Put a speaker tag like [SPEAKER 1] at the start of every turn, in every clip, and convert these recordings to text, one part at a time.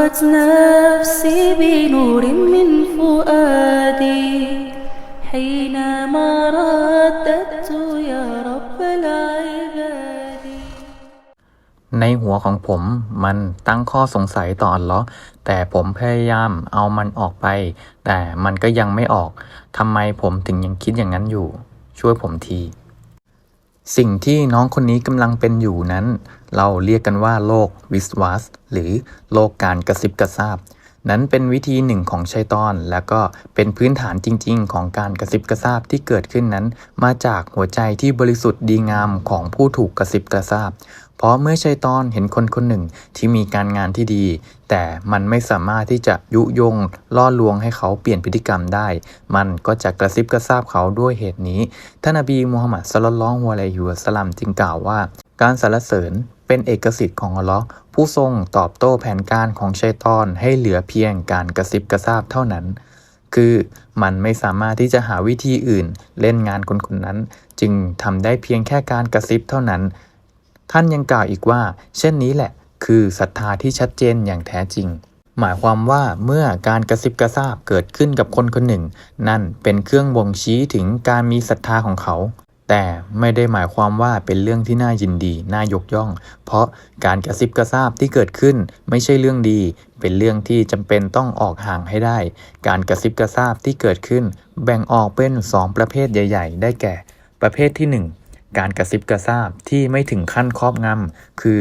[SPEAKER 1] صرخت نفسي بنور من فؤادي حينما رددت يا رب العباد
[SPEAKER 2] ในหัวของผมมันตั้งข้อสงสัยต่ออัลเลอฮ์แต่ผมพยายามเอามันออกไป แต่มันก็ยังไม่ออกทำไมผมถึงยังคิดอย่างนั้นอยู่ ช่วยผมที สิ่งที่น้องคนนี้กำลังเป็นอยู่นั้น เราเรียกกันว่าโลกวิสวาสหรือโลกการกระซิบกระซาบ นั้นเป็นวิธีหนึ่งของชัยตอน และก็เป็นพื้นฐานจริง ๆ ของการกระซิบกระซาบที่เกิดขึ้นนั้น มาจากหัวใจที่บริสุทธิ์ดีงามของผู้ถูกกระซิบกระซาบ เพราะเมื่อชัยตอนเห็นคนคนหนึ่งที่มีการงานที่ดี แต่มันไม่สามารถที่จะยุยงล่อลวงให้เขาเปลี่ยนพฤติกรรมได้ มันก็จะกระซิบกระซาบเขาด้วยเหตุนี้ ท่านนบีมูฮัมหมัดสลลัลลอฮุอะลัยฮิวะสัลลัมจึงกล่าวว่า การสรรเสริญเป็นเอกสิทธิ์ของอัลลอฮ์ผู้ทรงตอบโต้แผนการของชัยตอนให้เหลือเพียงการกระซิบกระซาบเท่านั้นคือมันไม่สามารถที่จะหาวิธีอื่นเล่นงานคนคนนั้น จึงทำได้เพียงแค่การกระซิบเท่านั้น ท่านยังกล่าวอีกว่า เช่นนี้แหละ คือศรัทธาที่ชัดเจนอย่างแท้จริง หมายความว่าเมื่อการกระซิบกระซาบเกิดขึ้นกับคนคนหนึ่ง นั่นเป็นเครื่องบ่งชี้ถึงการมีศรัทธาของเขา แต่ไม่ได้หมายความว่าเป็นเรื่องที่น่ายินดี น่ายกย่อง เพราะการกระซิบกระซาบที่เกิดขึ้นไม่ใช่เรื่องดี เป็นเรื่องที่จำเป็นต้องออกห่างให้ได้ การกระซิบกระซาบที่เกิดขึ้น แบ่งออกเป็นสองประเภทใหญ่ ๆ ได้แก่ ประเภทที่หนึ่ง การกระซิบกระซาบที่ไม่ถึงขั้นครอบงำคือ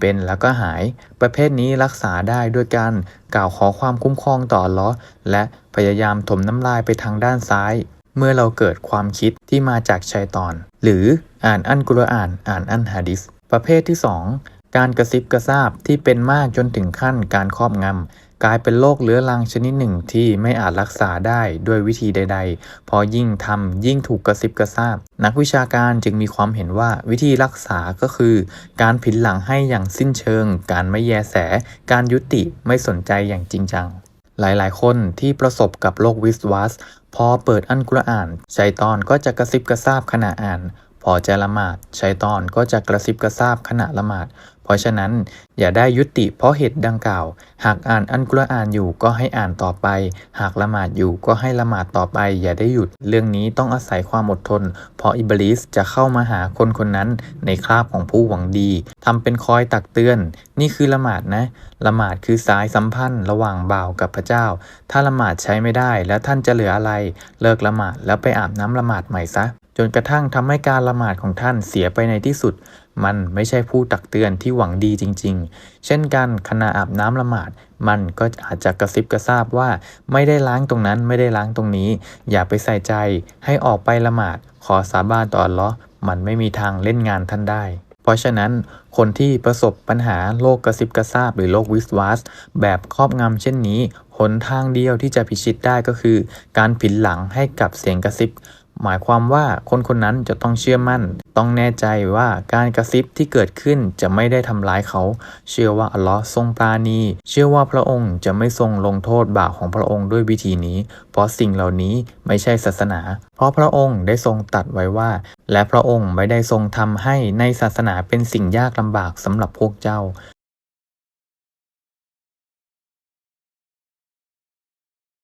[SPEAKER 2] เป็นแล้วก็หายประเภทนี้รักษาได้ด้วยการกล่าวขอความคุ้มครองต่อลเลอและพยายามถมน้ำลายไปทางด้านซ้าย เมื่อเราเกิดความคิดที่มาจากชัยตอน หรืออ่านอันกุรอาน อ่านอันฮะดิษประเภทที่ 2 การกระซิบกระซาบที่เป็นมากจนถึงขั้นการครอบงำ กลายเป็นโรคเรื้อรังชนิดหนึ่งที่ไม่อาจรักษาได้ด้วยวิธีใด ๆ พอยิ่งทำยิ่งถูกกระซิบกระซาบ นักวิชาการจึงมีความเห็นว่าวิธีรักษาก็คือ การผินหลังให้อย่างสิ้นเชิง การไม่แยแส การยุติไม่สนใจอย่างจริงจัง หลายๆ คนที่ประสบกับโรควิสวัสพอเปิดอันกุรอานชัยตอนก็จะกระซิบกระซาบขณะอ่าน พอจะละหมาดชัยตอนก็จะกระซิบกระซาบขณะละหมาด เพราะฉะนั้นอย่าได้ยุติเพราะเหตุดังกล่าว หากอ่านอันกุรอานอยู่ก็ให้อ่านต่อไป หากละหมาดอยู่ก็ให้ละหมาดต่อไป อย่าได้หยุด เรื่องนี้ต้องอาศัยความอดทน เพราะอิบลิสจะเข้ามาหาคนคนนั้นในคราบของผู้หวังดีทำเป็นคอยตักเตือน นี่คือละหมาดนะ ละหมาดคือสายสัมพันธ์ระหว่างบ่าวกับพระเจ้า ถ้าละหมาดใช้ไม่ได้แล้วท่านจะเหลืออะไร เลิกละหมาดแล้วไปอาบน้ำละหมาดใหม่ซะ จนกระทั่งทำให้การละหมาดของท่านเสียไปในที่สุด มันไม่ใช่ผู้ตักเตือนที่หวังดีจริง ๆ เช่นกันขณะอาบน้ำละหมาด มันก็อาจจะกระซิบกระซาบว่า ไม่ได้ล้างตรงนั้นไม่ได้ล้างตรงนี้ อย่าไปใส่ใจ ให้ออกไปละหมาด ขอสาบานต่ออัลลอฮ์มันไม่มีทางเล่นงานท่านได้ เพราะฉะนั้น คนที่ประสบปัญหาโรคกระซิบกระซาบหรือโรควิสวัสแบบครอบงำเช่นนี้ หนทางเดียวที่จะพิชิตได้ก็คือ การผินหลังให้กับเสียงกระซิบ หมายความว่าคนคนนั้นจะต้องเชื่อมั่น ต้องแน่ใจว่าการกระซิบที่เกิดขึ้นจะไม่ได้ทำร้ายเขา เชื่อว่าอัลลอฮ์ทรงปราณี เชื่อว่าพระองค์จะไม่ทรงลงโทษบาปของพระองค์ด้วยวิธีนี้ เพราะสิ่งเหล่านี้ไม่ใช่ศาสนา เพราะพระองค์ได้ทรงตัดไว้ว่า และพระองค์ไม่ได้ทรงทำให้ในศาสนาเป็นสิ่งยากลำบากสำหรับพวกเจ้า